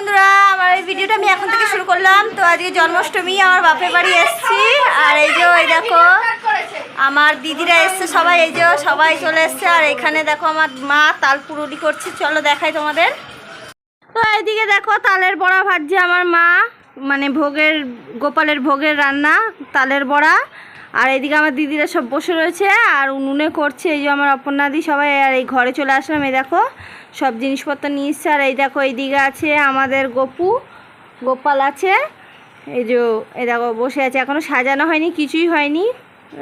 বন্ধুরা, আমার এই ভিডিওটা আমি এখন থেকে শুরু করলাম। তো আজকে জন্মাষ্টমী, আমার বাপের বাড়ি এসেছি। আর এই যে ওই দেখো, আমার দিদিরা এসছে সবাই, এই যে সবাই চলে এসছে। আর এখানে দেখো আমার মা তাল পুরুলি করছে। চলো দেখাই তোমাদের। তো এইদিকে দেখো, তালের বড়া ভাজছে আমার মা। মানে ভোগের, গোপালের ভোগের রান্না, তালের বড়া। আর এইদিকে আমার দিদিরা সব বসে রয়েছে আর উনুনে করছে, এই যে আমার অপর্ণাদি সবাই, আর এই ঘরে চলে আসলাম, এই দেখো, সব জিনিসপত্র নিয়ে এসছে, আর এই দেখো, এইদিকে আছে আমাদের গপু, গোপাল আছে, এই যে, এই দেখো, বসে আছে এখনও সাজানো হয়নি, কিছুই হয়নি,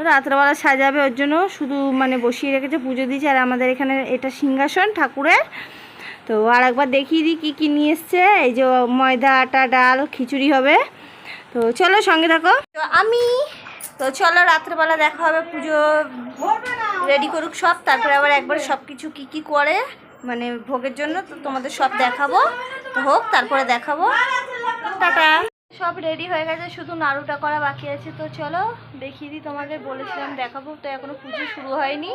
রাত্রেবেলা সাজাবে, ওর জন্য শুধু মানে বসিয়ে রেখেছে, পুজো দিয়েছে, আর আমাদের এখানে এটা সিংহাসন ঠাকুরের, তো আর একবার দেখিয়ে দিই কী কী নিয়ে এসছে, এই যে ময়দা, আটা, ডাল, খিচুড়ি হবে, তো চলো সঙ্গে থাকো। তো আমি তো চলো রাত্রেবেলা দেখা হবে, পুজো রেডি করুক সব, তারপরে আবার একবার সব কিছু কী কী করে মানে ভোগের জন্য, তো তোমাদের সব দেখাবো। তো হোক, তারপরে দেখাবো। টাটা। সব রেডি হয়ে গেছে, শুধু নাড়ুটা করা বাকি আছে, তো চলো দেখিয়ে দিই তোমাদের, বলেছিলাম দেখাবো, তো এখনও পুজো শুরু হয়নি।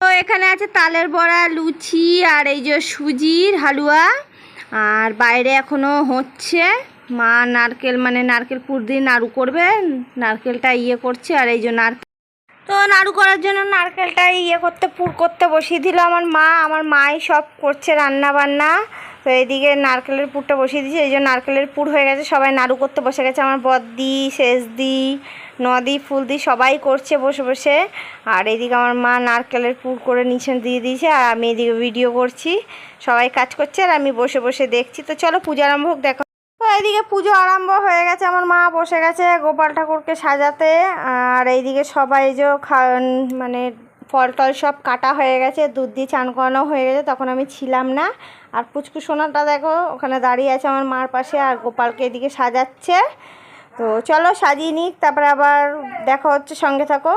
তো এখানে আছে তালের বড়া, লুচি, আর এই যে সুজির হালুয়া, আর বাইরে এখনও হচ্ছে মা নারকেল মানে নারকেল পুর দিয়ে নাড়ু করবে নারকেলটা ইয়ে করছে আর এই যে নারকেল তো নাড়ু করার জন্য নারকেলটা ইয়ে করতে, পুর করতে বসিয়ে দিল আমার মা। আমার মাই সব করছে রান্না বান্না। তো এইদিকে নারকেলের পুরটা বসিয়ে দিয়েছে। এই যে নারকেলের পুর হয়ে গেছে। সবাই নাড়ু করতে বসে গেছে। আমার বদ্দি, শেষদি, নদী, ফুলদি সবাই করছে বসে বসে। আর এদিকে আমার মা নারকেলের পুর করে নিচে দিয়ে দিয়েছে। আর আমি এদিকে ভিডিও করছি। সবাই কাজ করছে আর আমি বসে বসে দেখছি। তো চলো, পূজা আরম্ভ হোক, দেখো। এইদিকে পুজো আরম্ভ হয়ে গেছে, আমার মা বসে গেছে গোপাল ঠাকুরকে সাজাতে, আর এইদিকে সবাই যে মানে ফল টল সব কাটা হয়ে গেছে, দুধ দিয়ে চান করানো হয়ে গেছে, তখন আমি ছিলাম না। আর পুচকু সোনাটা দেখো, ওখানে দাঁড়িয়ে আছে আমার মার পাশে, আর গোপালকে এদিকে সাজাচ্ছে। তো চলো সাজিয়ে নিক, তারপরে আবার দেখা হচ্ছে, সঙ্গে থাকো।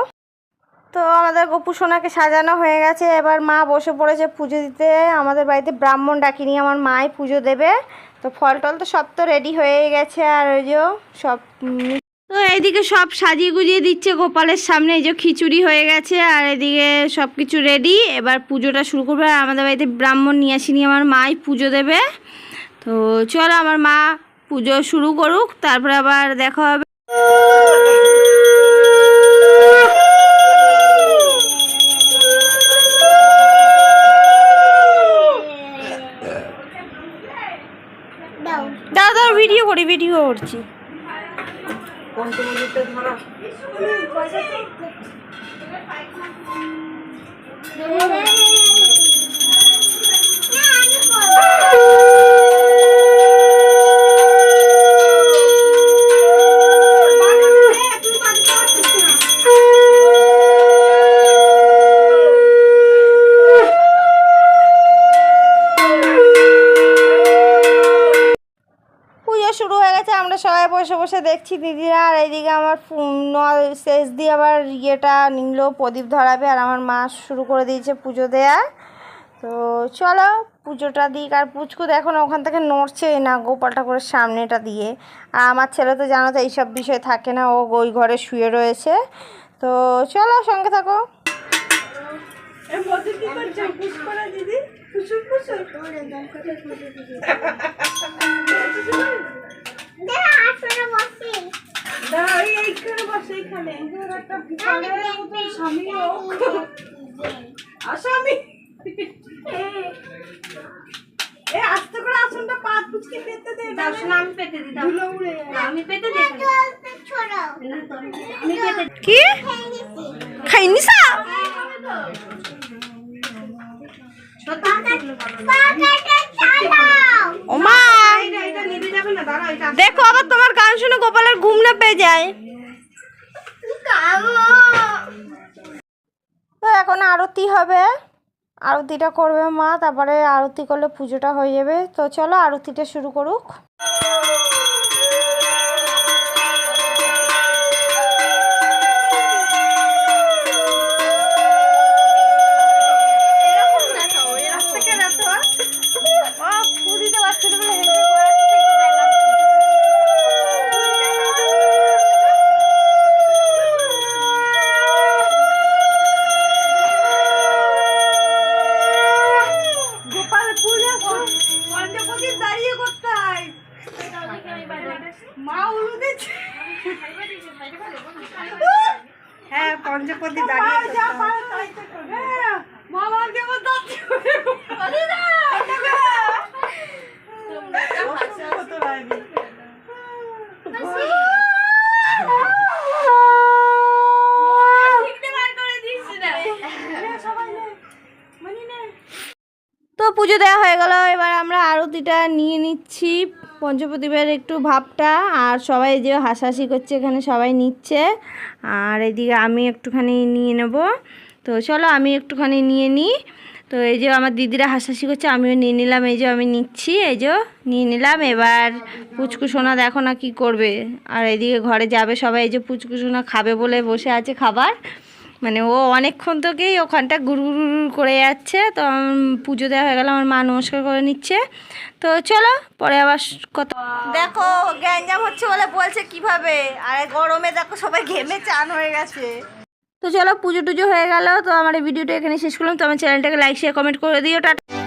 তো আমাদের গপু সোনাকে সাজানো হয়ে গেছে। এবার মা বসে পড়েছে পুজো দিতে। আমাদের বাড়িতে ব্রাহ্মণ ডাকিনি, আমার মাই পুজো দেবে। তো ফল টল তো সব তো রেডি হয়ে গেছে আর ওই যে সব তো এইদিকে সব সাজিয়ে গুজিয়ে দিচ্ছে গোপালের সামনে। এই যে খিচুড়ি হয়ে গেছে আর এদিকে সব কিছু রেডি এবার পুজোটা শুরু করবে। আর আমাদের বাড়িতে ব্রাহ্মণ নিয়ে আসিনি, আমার মাই পুজো দেবে। তো চলো আমার মা পুজো শুরু করুক, তারপরে আবার দেখা হবে। দাদা দাদা ভিডিও করি ভিডিও করছি। পুজো সবাই বসে বসে দেখছি দিদিরা আর এইদিকে আমার শেষ দিয়ে আবার ইয়েটা নিল প্রদীপ ধরাবে আর আমার মা শুরু করে দিয়েছে পুজো দেয়া তো চলো পুজোটা দিক আর পুচকু দেখো না ওখান থেকে নড়ছেই না গোপাল ঠাকুরের সামনেটা দিয়ে। আর আমার ছেলে তো জানো তো এইসব বিষয় থাকে না ও ওই ঘরে শুয়ে রয়েছে। তো চলো সঙ্গে থাকো। আসামি দাও শোনা আমি পেতে দিই দাও। ধুলো উড়ে যাবে। আমি পেতে কি? খাইনি সা ও মা। এটা এটা নিভে যাবে না দাঁড়া এটা দেখো আবার তোমার গান শুনে গোপালের ঘুম না পেয়ে যায়। তো এখন আরতি হবে। আরতিটা করবে মা তারপরে আরতি করলে পুজোটা হয়ে যাবে। তো চলো আরতিটা শুরু করুক। গোপাল মানি নে তো পুজো দেওয়া হয়ে গেল এবার আমরা আরতিটা নিয়ে নিচ্ছি। পঞ্চপ্রদীপের একটু ভাবটা, আর সবাই যে হাসাহাসি করছে, এখানে সবাই নিচ্ছে। আর এদিকে আমি একটুখানি নিয়ে নেব। তো চলো আমি একটুখানি নিয়ে নিই তো এই যে আমার দিদিরা হাসাহাসি করছে, আমিও নিয়ে নিলাম। এই যে আমি নিচ্ছি, এই যে নিয়ে নিলাম। এবার পুচকু সোনা দেখো না কি করবে। আর এদিকে ঘরে যাবে সবাই, এই যে পুচকু সোনা খাবে বলে বসে আছে খাবার। মানে ও অনেকক্ষণ থেকেই ওখানটা গুড় গুড় করে যাচ্ছে। তো পুজো দেওয়া হয়ে গেল আমার মা নমস্কার করে নিচ্ছে। তো চলো পরে আবার কত কথা দেখো গ্যাঞ্জাম হচ্ছে বলে বলছে কীভাবে? আর গরমে দেখো সবাই ঘেমে চান হয়ে গেছে। তো চলো পুজো টুজো হয়ে গেল। তো আমার এই ভিডিওটা এখানে শেষ করলাম। তো আমার চ্যানেলটাকে লাইক শেয়ার কমেন্ট করে দিও। টাটা।